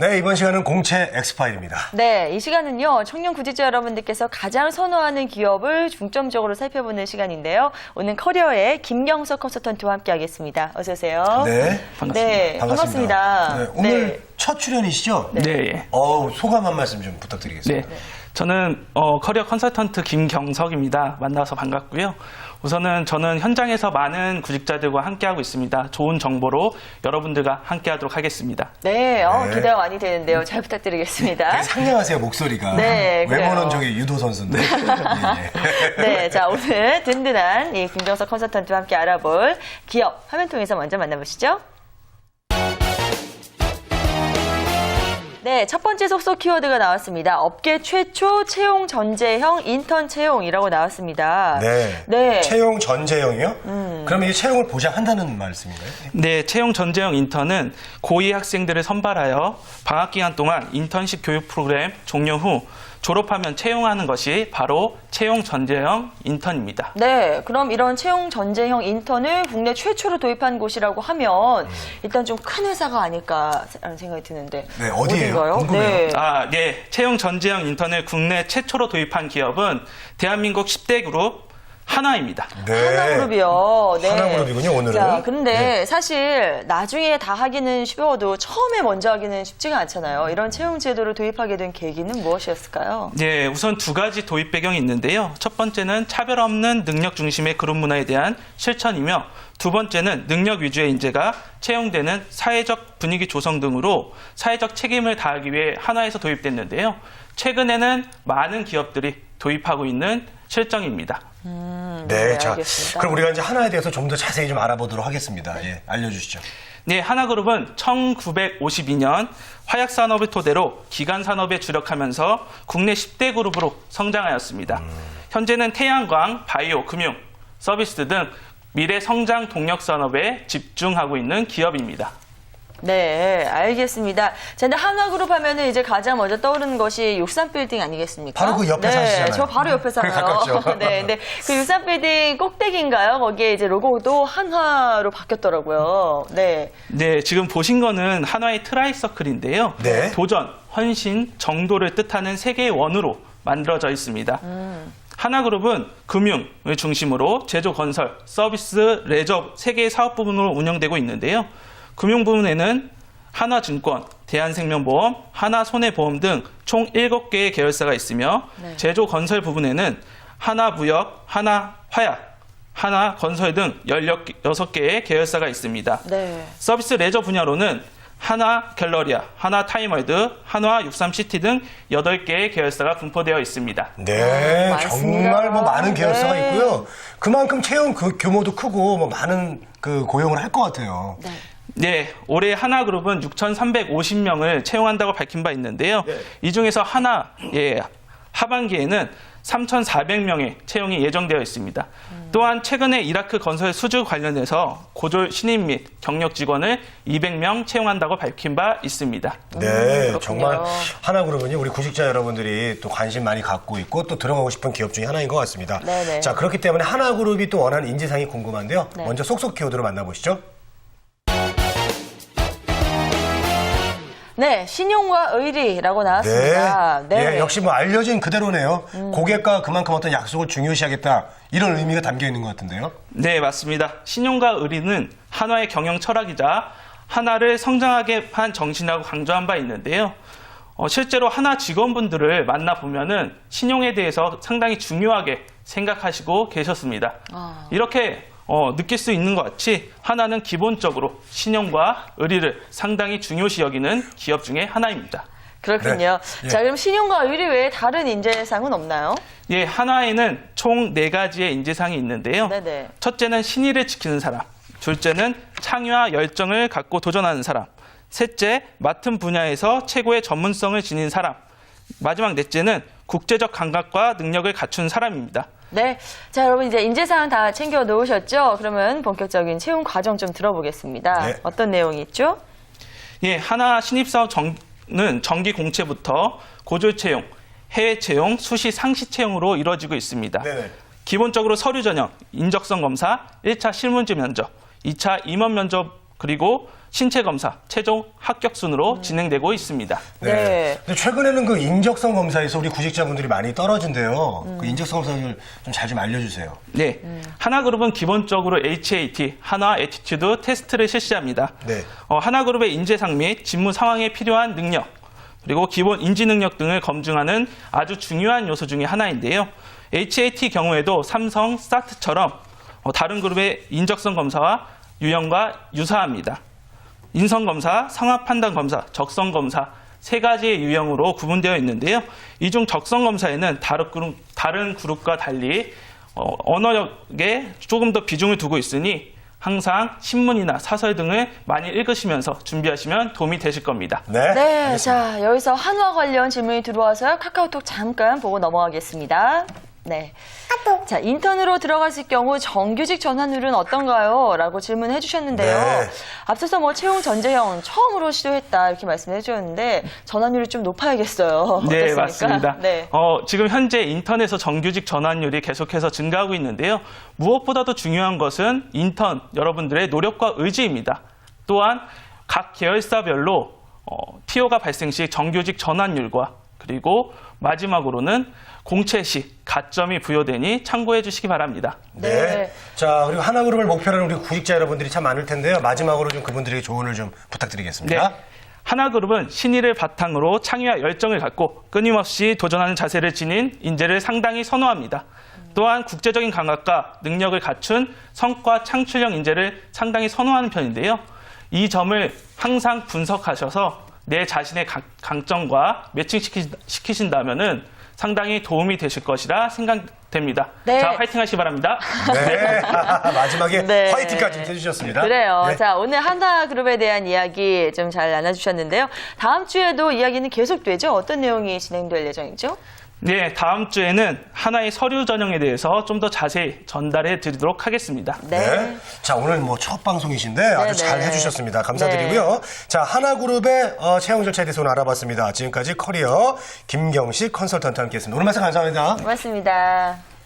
네, 이번 시간은 공채 엑스파일입니다. 네, 이 시간은요, 청년 구직자 여러분들께서 가장 선호하는 기업을 중점적으로 살펴보는 시간인데요. 오늘 커리어의 김경석 컨설턴트와 함께 하겠습니다. 어서오세요. 네, 반갑습니다. 네, 반갑습니다. 네, 오늘 네. 첫 출연이시죠? 네. 예. 어우, 소감 한 말씀 좀 네. 부탁드리겠습니다. 저는 어, 커리어 컨설턴트 김경석입니다. 만나서 반갑고요. 우선은 저는 현장에서 많은 구직자들과 함께하고 있습니다. 좋은 정보로 여러분들과 함께하도록 하겠습니다. 네, 어, 네. 기대가 많이 되는데요. 잘 부탁드리겠습니다. 되게 상냥하세요, 목소리가. 네, 그래요. 외모는 저기 유도 선수인데. 예, 예. 네, 자, 오늘 든든한 이 김경석 컨설턴트와 함께 알아볼 기업 화면 통해서 먼저 만나보시죠. 네, 첫 번째 속속 키워드가 나왔습니다. 업계 최초 채용 전제형 인턴 채용이라고 나왔습니다. 네. 네. 음. 채용 전제형이요? 그러면 이 채용을 보장한다는 말씀인가요? 네, 채용 전제형 인턴은 고2 학생들을 선발하여 방학 기간 동안 인턴십 교육 프로그램 종료 후 졸업하면 채용하는 것이 바로 채용 전제형 인턴입니다. 네, 그럼 이런 채용 전제형 인턴을 국내 최초로 도입한 곳이라고 하면 일단 좀 큰 회사가 아닐까라는 생각이 드는데 네, 어디예요? 어딘가요? 궁금해요. 네. 아, 예. 채용 전제형 인턴을 국내 최초로 도입한 기업은 대한민국 10대 그룹 하나입니다. 네. 하나 그룹이요. 네. 하나 그룹이군요, 오늘은. 자, 근데 네. 사실 나중에 다 하기는 쉬워도 처음에 먼저 하기는 쉽지가 않잖아요. 이런 채용 제도를 도입하게 된 계기는 무엇이었을까요? 네, 우선 두 가지 도입 배경이 있는데요. 첫 번째는 차별 없는 능력 중심의 그룹 문화에 대한 실천이며 두 번째는 능력 위주의 인재가 채용되는 사회적 분위기 조성 등으로 사회적 책임을 다하기 위해 하나에서 도입됐는데요. 최근에는 많은 기업들이 도입하고 있는 실정입니다. 네, 네, 자, 알겠습니다. 그럼 우리가 이제 하나에 대해서 좀 더 자세히 좀 알아보도록 하겠습니다. 예, 알려주시죠. 네, 하나그룹은 1952년 화약 산업을 토대로 기간 산업에 주력하면서 국내 10대 그룹으로 성장하였습니다. 현재는 태양광, 바이오, 금융, 서비스 등 미래 성장 동력 산업에 집중하고 있는 기업입니다. 네, 알겠습니다. 자, 근데 하나그룹 하면은 이제 가장 먼저 떠오르는 것이 63빌딩 아니겠습니까? 바로 그 옆에 네, 사시잖아요. 저 바로 옆에 살아요. 가깝죠. 네, 근데 그 63빌딩 꼭대기인가요? 거기에 이제 로고도 한화로 바뀌었더라고요. 네. 네, 지금 보신 거는 하나의 트라이서클인데요. 네. 도전, 헌신, 정도를 뜻하는 세 개의 원으로 만들어져 있습니다. 하나그룹은 금융을 중심으로 제조, 건설, 서비스, 레저 세 개의 사업 부분으로 운영되고 있는데요. 금융 부분에는 하나증권, 대한생명보험, 하나손해보험 등 총 7개의 계열사가 있으며 네. 제조 건설 부분에는 하나무역, 하나화약, 하나건설 등 16개의 계열사가 있습니다. 네. 서비스 레저 분야로는 하나 갤러리아, 하나 타임월드, 한화 63시티 등 8개의 계열사가 분포되어 있습니다. 네, 아. 정말 뭐 많은 계열사가 네. 있고요. 그만큼 채용 그 규모도 크고 뭐 많은 그 고용을 할 것 같아요. 네. 네, 올해 하나그룹은 6,350명을 채용한다고 밝힌 바 있는데요. 이 중에서 하나, 예, 하반기에는 3,400명의 채용이 예정되어 있습니다. 또한 최근에 이라크 건설 수주 관련해서 고졸 신입 및 경력 직원을 200명 채용한다고 밝힌 바 있습니다. 네, 그렇군요. 정말 하나그룹은요 우리 구직자 여러분들이 또 관심 많이 갖고 있고 또 들어가고 싶은 기업 중에 하나인 것 같습니다. 네네. 자 그렇기 때문에 하나그룹이 또 원하는 인재상이 궁금한데요. 네. 먼저 속속 키워드로 만나보시죠. 네, 신용과 의리라고 나왔습니다. 네. 예, 역시 뭐 알려진 그대로네요. 고객과 그만큼 어떤 약속을 중요시하겠다 이런 의미가 담겨 있는 것 같은데요. 네, 맞습니다. 신용과 의리는 한화의 경영 철학이자 하나를 성장하게 한 정신이라고 강조한 바 있는데요. 어, 실제로 하나 직원분들을 만나보면은 신용에 대해서 상당히 중요하게 생각하시고 계셨습니다. 아. 이렇게 어, 느낄 수 있는 것 같이 하나는 기본적으로 신용과 의리를 상당히 중요시 여기는 기업 중에 하나입니다. 그렇군요. 네. 예. 자, 그럼 신용과 의리 외에 다른 인재상은 없나요? 예, 하나에는 총 네 가지의 인재상이 있는데요. 네네. 첫째는 신의를 지키는 사람, 둘째는 창의와 열정을 갖고 도전하는 사람, 셋째 맡은 분야에서 최고의 전문성을 지닌 사람, 마지막 넷째는 국제적 감각과 능력을 갖춘 사람입니다. 네. 자, 여러분 이제 인재사항 다 챙겨 놓으셨죠? 그러면 본격적인 채용 과정 좀 들어보겠습니다. 네. 어떤 내용이 있죠? 예, 하나 신입사원 정는 정기 공채부터 고졸 채용, 해외 채용, 수시 상시 채용으로 이루어지고 있습니다. 네네. 기본적으로 서류 전형, 인적성 검사, 1차 실문지 면접, 2차 임원 면접, 그리고 신체 검사 최종 합격 순으로 진행되고 있습니다. 네. 근데 최근에는 그 인적성 검사에서 우리 구직자분들이 많이 떨어진대요. 그 인적성 검사를 좀 잘 좀 알려주세요. 네. 하나그룹은 기본적으로 HAT, 하나 애티튜드 테스트를 실시합니다. 네. 어, 하나그룹의 인재상 및 직무 상황에 필요한 능력, 그리고 기본 인지 능력 등을 검증하는 아주 중요한 요소 중에 하나인데요. HAT 경우에도 삼성, 사트처럼 어, 다른 그룹의 인적성 검사와 유형과 유사합니다. 인성 검사, 상하 판단 검사, 적성 검사 세 가지의 유형으로 구분되어 있는데요. 이 중 적성 검사에는 다른 그룹, 다른 그룹과 달리 어, 언어력에 조금 더 비중을 두고 있으니 항상 신문이나 사설 등을 많이 읽으시면서 준비하시면 도움이 되실 겁니다. 네. 네, 자, 여기서 한화 관련 질문이 들어와서요. 카카오톡 잠깐 보고 넘어가겠습니다. 네. 자, 인턴으로 들어갔을 경우 정규직 전환율은 어떤가요? 라고 질문해 주셨는데요. 네. 앞서서 뭐 채용 전재형 처음으로 시도했다 이렇게 말씀해 주셨는데 전환율이 좀 높아야겠어요. 네, 어떻습니까? 맞습니다. 네. 어, 지금 현재 인턴에서 정규직 전환율이 계속해서 증가하고 있는데요. 무엇보다도 중요한 것은 인턴 여러분들의 노력과 의지입니다. 또한 각 계열사별로 어, TO가 발생 시 정규직 전환율과 그리고 마지막으로는 공채 시 가점이 부여되니 참고해 주시기 바랍니다. 네. 네. 자, 그리고 하나그룹을 목표로 하는 우리 구직자 여러분들이 참 많을 텐데요. 마지막으로 좀 그분들에게 조언을 좀 부탁드리겠습니다. 네. 하나그룹은 신의를 바탕으로 창의와 열정을 갖고 끊임없이 도전하는 자세를 지닌 인재를 상당히 선호합니다. 또한 국제적인 감각과 능력을 갖춘 성과 창출형 인재를 상당히 선호하는 편인데요. 이 점을 항상 분석하셔서 내 자신의 강- 강점과 매칭시키신다면은 상당히 도움이 되실 것이라 생각됩니다. 네. 자, 화이팅 하시기 바랍니다. 네. 마지막에 네. 화이팅까지 해주셨습니다. 그래요. 네. 자, 오늘 한화그룹에 대한 이야기 좀 잘 나눠주셨는데요. 다음 주에도 이야기는 계속되죠? 어떤 내용이 진행될 예정이죠? 네, 다음 주에는 하나의 서류 전형에 대해서 좀 더 자세히 전달해 드리도록 하겠습니다. 네. 자, 오늘 뭐 첫 방송이신데 아주 네, 잘 네. 해주셨습니다. 감사드리고요. 자, 하나그룹의 어, 채용 절차에 대해서 오늘 알아봤습니다. 지금까지 커리어 김경식 컨설턴트 함께 했습니다. 오늘 말씀 감사합니다. 고맙습니다.